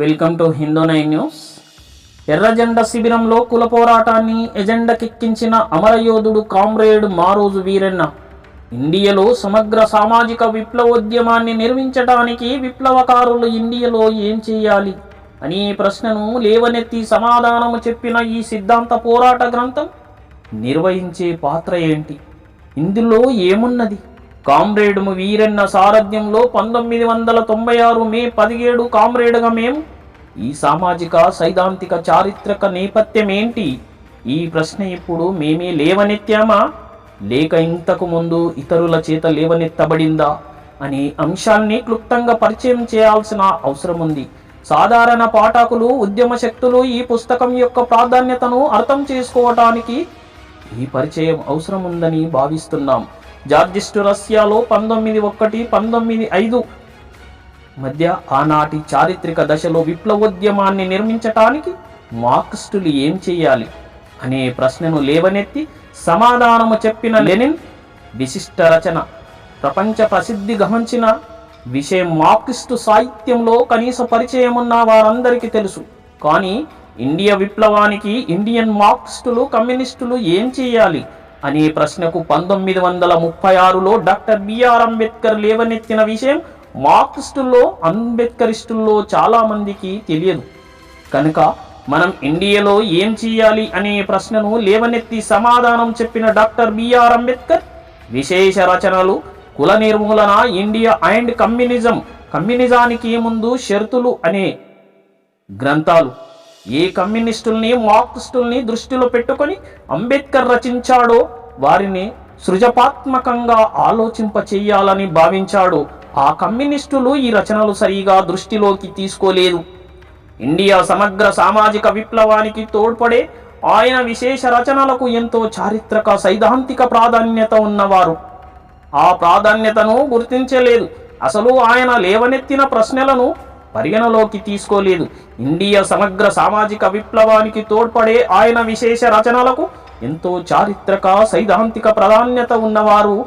Welcome to Hindu nine news ఎర్రజెండ శిబిరంలో కుల పోరాటాన్ని ఎజెండకెక్కించిన అమరయోధుడు కామ్రేడ్ మారోజు వీరన్న. ఇండియాలో సమగ్ర సామాజిక విప్లవోద్యమాన్ని నిర్మించడానికి విప్లవకారులు ఇండియాలో ఏం చేయాలి? అనే ప్రశ్నను లేవనెత్తి సమాధానము చెప్పిన ఈ సిద్ధాంత పోరాట గ్రంథం నిర్వహించే పాత్ర ఏంటి? ఇందులో ఏమున్నది? కామ్రేడ్ వీరన్న సారథ్యంలో పంతొమ్మిది వందల తొంభై ఆరు మే పదిహేడు కామ్రేడ్గా మేము ఈ సామాజిక సైద్ధాంతిక చారిత్రక నేపథ్యం ఏంటి ఈ ప్రశ్న ఇప్పుడు మేమే లేవనెత్తామా? లేక ఇంతకు ముందు ఇతరుల చేత లేవనెత్తబడిందా? అనే అంశాన్ని క్లుప్తంగా పరిచయం చేయాల్సిన అవసరం ఉంది సాధారణ పాఠకులు ఉద్యమ శక్తులు ఈ పుస్తకం యొక్క ప్రాధాన్యతను అర్థం చేసుకోవటానికి ఈ పరిచయం అవసరం ఉందని భావిస్తున్నాం. జార్జిస్టు రష్యాలో పంతొమ్మిది ఒకటి పంతొమ్మిది ఐదు మధ్య ఆనాటి చారిత్రక దశలో విప్లవోద్యమాన్ని నిర్మించటానికి మార్క్సిస్టులు ఏం చేయాలి అనే ప్రశ్నను లేవనెత్తి సమాధానము చెప్పిన లెనిన్ విశిష్ట రచన. ప్రపంచ ప్రసిద్ధి గమనించిన విషయం మార్క్సిస్టు సాహిత్యంలో కనీస పరిచయం ఉన్న వారందరికీ తెలుసు. కానీ ఇండియా విప్లవానికి ఇండియన్ మార్క్సిస్టులు కమ్యూనిస్టులు ఏం చేయాలి? అనే ప్రశ్నకు పంతొమ్మిది వందల ముప్పై ఆరులో డాక్టర్ బిఆర్ అంబేద్కర్ లేవనెత్తిన విషయం మార్క్సిస్టుల్లో అంబేద్కరిస్టుల్లో చాలా మందికి తెలియదు. కనుక మనం ఇండియాలో ఏం చేయాలి అనే ప్రశ్నను లేవనెత్తి సమాధానం చెప్పిన డాక్టర్ బిఆర్ అంబేద్కర్ విశేష రచనలు కుల నిర్మూలన ఇండియా అండ్ కమ్యూనిజం కమ్యూనిజానికి ముందు షరతులు అనే గ్రంథాలు. ఏ కమ్యూనిస్టుల్ని మార్క్సిస్టుల్ని దృష్టిలో పెట్టుకొని అంబేద్కర్ రచించాడో వారిని సృజపాత్మకంగా ఆలోచింప చెయ్యాలని భావించాడు. ఆ కమ్యూనిస్టులు ఈ రచనలు సరిగా దృష్టిలోకి తీసుకోలేదు. ఇండియా సమగ్ర సామాజిక విప్లవానికి తోడ్పడే ఆయన విశేష రచనలకు ఎంతో చారిత్రక సైద్ధాంతిక ప్రాధాన్యత ఉన్నవారు. ఆ ప్రాధాన్యతను గుర్తించలేదు. అసలు ఆయన లేవనెత్తిన ప్రశ్నలను పరిగణలోకి తీసుకోలేదు. ఇండియా సమగ్ర సామాజిక విప్లవానికి తోడ్పడే ఆయన విశేష రచనలకు ఎంతో చారిత్రక సైద్ధాంతిక ప్రాధాన్యత ఉన్నవారు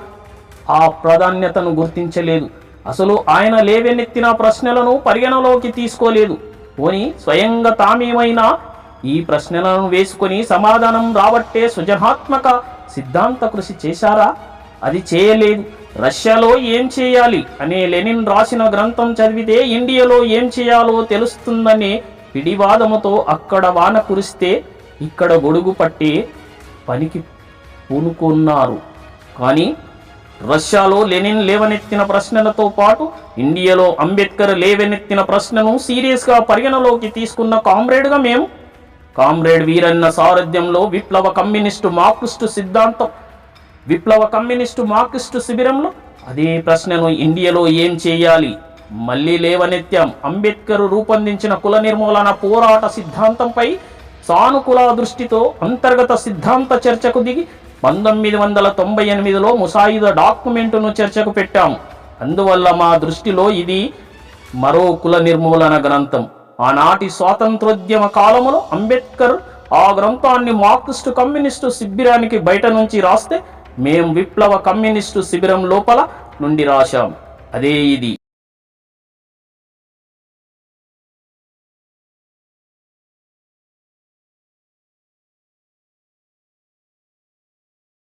ఆ ప్రాధాన్యతను గుర్తించలేదు. అసలు ఆయన లేవెనెత్తిన ప్రశ్నలను పరిగణలోకి తీసుకోలేదు. పోని స్వయంగా తామేమైనా ఈ ప్రశ్నలను వేసుకొని సమాధానం రాబట్టే సృజనాత్మక సిద్ధాంత కృషి చేశారా? అది చేయలేదు. రష్యాలో ఏం చేయాలి అనే లెనిన్ రాసిన గ్రంథం చదివితే ఇండియాలో ఏం చేయాలో తెలుస్తుందనే పిడివాదముతో అక్కడ వాన కురిస్తే ఇక్కడ గొడుగు పట్టి పనికి పూనుకున్నారు. కానీ రష్యాలో లెనిన్ లేవనెత్తిన ప్రశ్నలతో పాటు ఇండియాలో అంబేద్కర్ లేవనెత్తిన ప్రశ్నను సీరియస్గా పరిగణలోకి తీసుకున్న కామ్రేడ్గా మేము కామ్రేడ్ వీరన్న సారథ్యంలో విప్లవ కమ్యూనిస్టు మార్క్సిస్టు సిద్ధాంతం విప్లవ కమ్యూనిస్టు మార్క్సిస్టు శిబిరంలో అదే ప్రశ్నను ఇండియాలో ఏం చేయాలి? మళ్ళీ లేవనెత్తాం. అంబేద్కర్ రూపొందించిన కుల నిర్మూలన పోరాట సిద్ధాంతంపై సానుకూల దృష్టితో అంతర్గత సిద్ధాంత చర్చకు దిగి పంతొమ్మిది వందల తొంభై ఎనిమిదిలో ముసాయిదా డాక్యుమెంటును చర్చకు పెట్టాము అందువల్ల మా దృష్టిలో ఇది మరో కుల నిర్మూలన గ్రంథం. ఆనాటి స్వాతంత్రోద్యమ కాలంలో అంబేద్కర్ ఆ గ్రంథాన్ని మార్క్సిస్టు కమ్యూనిస్టు శిబిరానికి బయట నుంచి రాస్తే మేం విప్లవ కమ్యూనిస్టు శిబిరం లోపల నుండి రాశాం. అదే ఇది.